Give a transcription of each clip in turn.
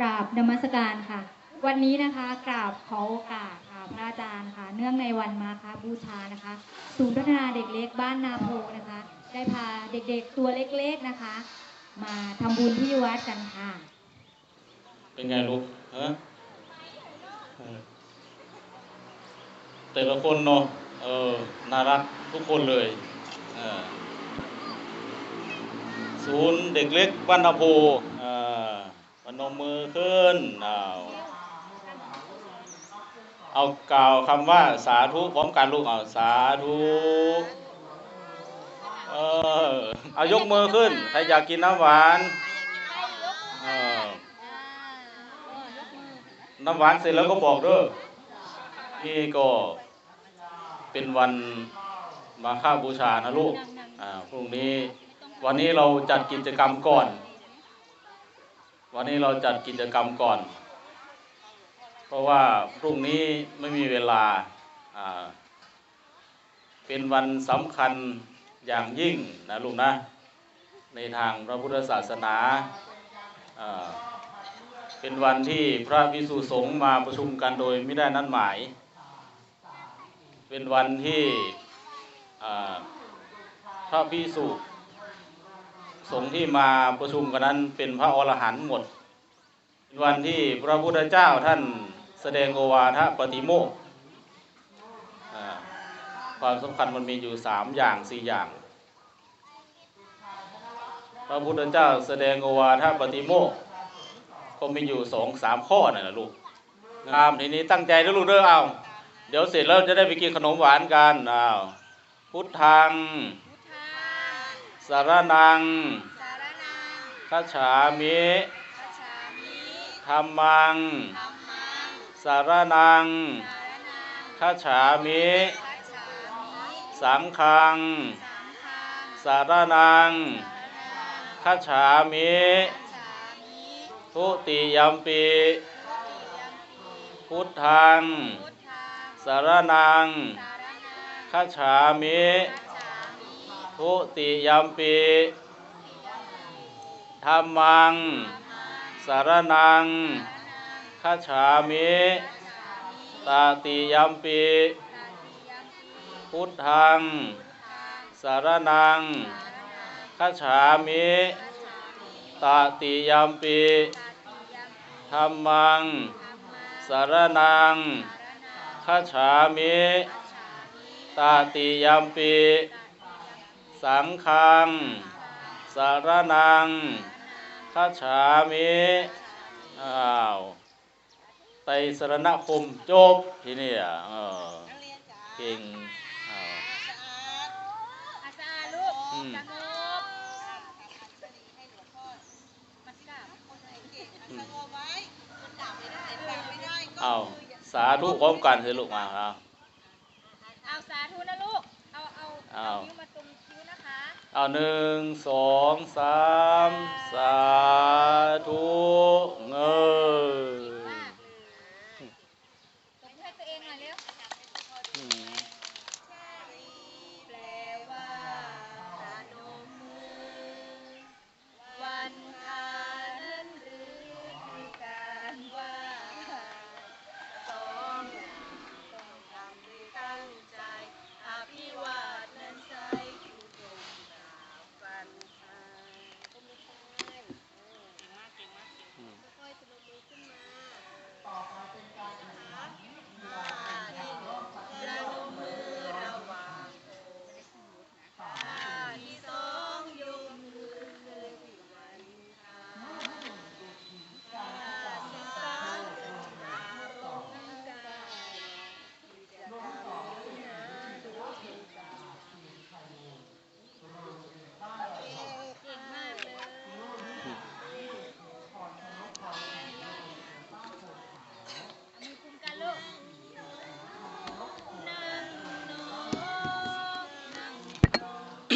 กราบนมัสการค่ะ วันนี้นะคะกราบขอโอกาสค่ะพระอาจารย์ค่ะ เนื่องในวันมาคบูชานะคะ ศูนย์พัฒนาเด็กเล็กบ้านนาโพนะคะ ได้พาเด็กๆตัวเล็กๆนะคะ มาทำบุญที่วัดกันค่ะ เป็นไงลูกฮะเอแต่ละคนเนาะเออน่ารักทุกคนเลยเออศูนย์เด็กเล็กบ้านนาโพ นมมือขึ้นเอาเอากล่าวคำว่าสาธุพร้อมกันลูกเอาสาธุเออเอายกมือขึ้น ใครอยากกินน้ำหวานเออน้ำหวานเสร็จแล้วก็บอกด้อนี่ก็เป็นวันมาฆบูชานะลูกอ่าพรุ่งนี้วันนี้เราจัดกิจกรรมก่อน วันนี้เราจัดกิจกรรมก่อน เพราะว่าพรุ่งนี้ไม่มีเวลา เป็นวันสำคัญอย่างยิ่งนะลูกนะ ในทางพระพุทธศาสนา เป็นวันที่พระภิกษุสงฆ์มาประชุมกันโดยไม่ได้นัดหมาย เป็นวันที่พระภิกษุ สงฆ์ที่มาประชุมกันนั้นเป็นพระอรหันต์หมดวันที่พระพุทธเจ้าท่านแสดงโอวาทปฏิโมกความสำคัญมันมีอยู่สามอย่างสี่อย่าง พระพุทธเจ้าแสดงโอวาทปฏิโมกก็มีอยู่สองสามข้อนั่นะลูกงามทีนี้ตั้งใจนะลูกเด้อเอาเดี๋ยวเสร็จแล้วจะได้ไปกินขนมหวานกันอ้าวพุทธัง สารนังสารนังคัจฉามิคัจฉามิธรรมังธัมมัง สารนังสารนังคัจฉามิคัจฉามิสังฆังสังฆังสารนังสารนังคัจฉามิคัจฉามิ ทุติยัมปิทุติยัมปีพุทธังพุทธัง สารนังสารนังคัจฉามิคัจฉามิ ทุติยมปิธรรมัง สารนังคัจฉามิตาติยัมปิตติยัมปีพุทธัง สารนังสารนังคัจฉามิตาติยัมปิตติยัมปีธรรมัง สารนังสารนังคัจฉามิคัตาติยมปิ สังฆัง สารนังคัจฉามิอ้าวไตรสรณคมจบที่นี่อะเออเก่งอ้าวอาจารย์ลูกอืมสงบให้หลวงพ่อมันกราบคนไหนเก่งมันสงบไว้มันดับไม่ได้ดับไม่ได้ก็อ้าวสาธุพร้อมกันเถอะลูกมาเอาเอาสาธุนะลูก เอาเอาเอาเอานิ้วมาตรงคิ้วนะคะ เอาหนึ่งสองสามสาธุเง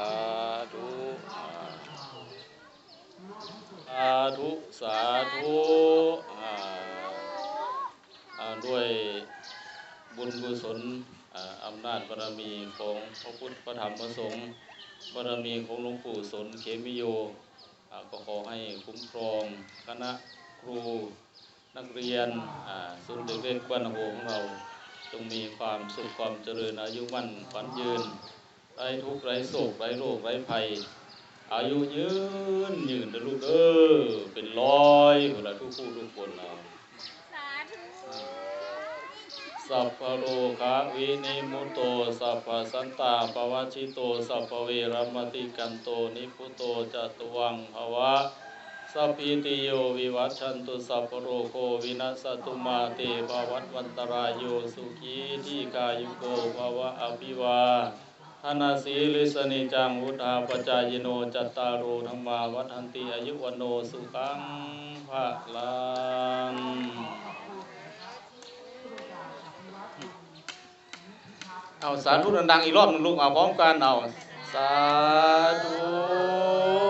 าธุอ่าสาธุสาธุอาอ่าด้วยบุญกุศลอ่าอำนาจบารมีของพระพุทธพระธรรมพระสงฆ์บารมีของหลวงปู่สนเขมิโยก็ขอให้คุ้มครองคณะครูนักเรียนอ่าศูนย์เด็กเล็กบ้านโฮของเราจงมีความสุขความเจริญอายุมั่นขวัญยืน ไร้ทุกข์ไร้โศกไร้โรคไร้ภัย อายุยืนยืนนะลูกเด้อเป็นร้อยเวลาทุกผู้ทุกคนเอาสาธุสัพพะโลกะวินิมุตโตสัพพะสันตาปวัชชิโตสัพพะเวรมติกันโตนิพุตโตจตุวังภวะสัพพิติโยวิวัชชันตุสัพพะโรโควินัสสตุมาเตภวัตวันตรายโยสุขีทีกายุโกภวะอภิวา ธนาสีลิสนิจังวุธาปจายโนจัตตารูธรรมาวัฏันติอายุวโนสุขังภะลังเอาสาธุดังๆอีกรอบหนึ่งลูกเอาพร้อมกันเอาสาธุ